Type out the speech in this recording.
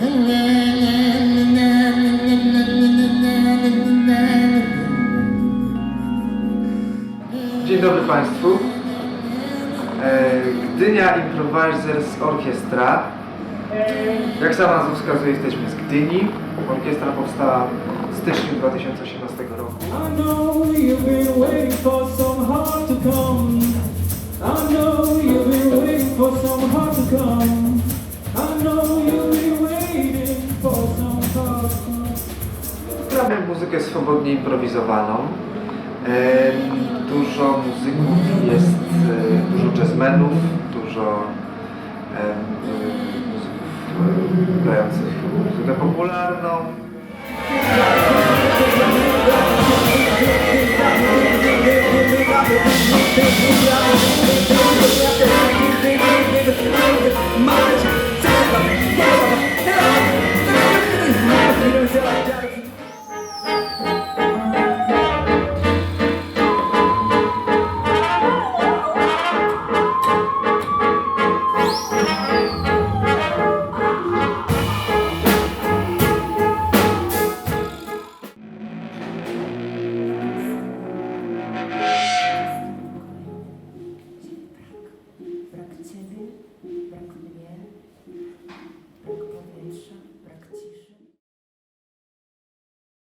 Dzień dobry Państwu. E, Gdynia Improvisers Orchestra. Jak sama nazwa wskazuje, jesteśmy z Gdyni. Orkiestra powstała w styczniu 2018 roku. I know you've been waiting for some heart to come. gramy muzykę swobodnie improwizowaną. Dużo muzyków jest, e, dużo jazzmenów, dużo muzyków e, grających muzykę popularną.